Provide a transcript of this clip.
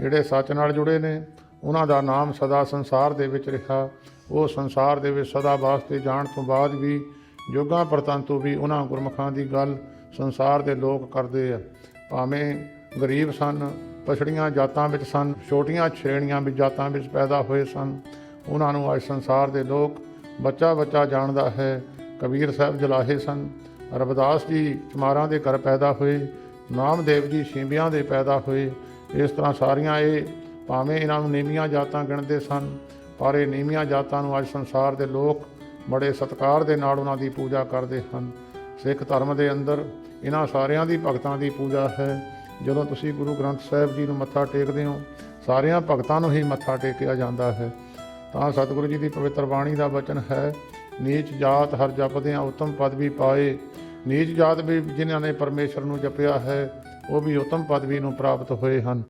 ਜਿਹੜੇ ਸੱਚ ਨਾਲ ਜੁੜੇ ਨੇ, ਉਹਨਾਂ ਦਾ ਨਾਮ ਸਦਾ ਸੰਸਾਰ ਦੇ ਵਿੱਚ ਰਿਹਾ। ਉਹ ਸੰਸਾਰ ਦੇ ਵਿੱਚ ਸਦਾ ਵਾਸਤੇ ਜਾਣ ਤੋਂ ਬਾਅਦ ਵੀ, ਜੋਗਾਂ ਪਰਤੰਤੂ ਵੀ ਉਹਨਾਂ ਗੁਰਮੁਖਾਂ ਦੀ ਗੱਲ ਸੰਸਾਰ ਦੇ ਲੋਕ ਕਰਦੇ ਆ। ਭਾਵੇਂ ਗਰੀਬ ਸਨ, ਪਛੜੀਆਂ ਜਾਤਾਂ ਵਿੱਚ ਸਨ, ਛੋਟੀਆਂ ਸ਼੍ਰੇਣੀਆਂ ਵਿੱਚ ਜਾਤਾਂ ਵਿੱਚ ਪੈਦਾ ਹੋਏ ਸਨ, ਉਹਨਾਂ ਨੂੰ ਅੱਜ ਸੰਸਾਰ ਦੇ ਲੋਕ ਬੱਚਾ ਬੱਚਾ ਜਾਣਦਾ ਹੈ। ਕਬੀਰ ਸਾਹਿਬ ਜਲਾਹੇ ਸਨ, ਰਵਿਦਾਸ ਜੀ ਚਮਾਰਾਂ ਦੇ ਘਰ ਪੈਦਾ ਹੋਏ, ਨਾਮਦੇਵ ਜੀ ਸ਼ਿੰਬਿਆਂ ਦੇ ਪੈਦਾ ਹੋਏ ਇਸ ਤਰ੍ਹਾਂ ਸਾਰੀਆਂ ਇਹ ਭਾਵੇਂ ਇਹਨਾਂ ਨੂੰ ਨੀਵੀਆਂ ਜਾਤਾਂ ਗਿਣਦੇ ਸਨ, ਪਰ ਇਹ ਨੀਵੀਆਂ ਜਾਤਾਂ ਨੂੰ ਅੱਜ ਸੰਸਾਰ ਦੇ ਲੋਕ ਬੜੇ ਸਤਿਕਾਰ ਦੇ ਨਾਲ ਉਹਨਾਂ ਦੀ ਪੂਜਾ ਕਰਦੇ ਹਨ। ਸਿੱਖ ਧਰਮ ਦੇ ਅੰਦਰ ਇਹਨਾਂ ਸਾਰਿਆਂ ਦੀ ਭਗਤਾਂ ਦੀ ਪੂਜਾ ਹੈ। ਜਦੋਂ ਤੁਸੀਂ ਗੁਰੂ ਗ੍ਰੰਥ ਸਾਹਿਬ ਜੀ ਨੂੰ ਮੱਥਾ ਟੇਕਦੇ ਹੋ, ਸਾਰਿਆਂ ਭਗਤਾਂ ਨੂੰ ਹੀ ਮੱਥਾ ਟੇਕਿਆ ਜਾਂਦਾ ਹੈ। ਤਾਂ ਸਤਿਗੁਰੂ ਜੀ ਦੀ ਪਵਿੱਤਰ ਬਾਣੀ ਦਾ ਵਚਨ ਹੈ, ਨੀਚ ਜਾਤ ਹਰ ਜਪਦਿਆਂ ਉਤਮ ਪਦਵੀ ਪਾਏ। ਨੀਚ ਜਾਤ ਵੀ ਜਿਨ੍ਹਾਂ ਨੇ ਪਰਮੇਸ਼ਰ ਨੂੰ ਜਪਿਆ ਹੈ ਉਹ ਵੀ ਉਤਮ ਪਦਵੀ ਨੂੰ ਪ੍ਰਾਪਤ ਹੋਏ ਹਨ।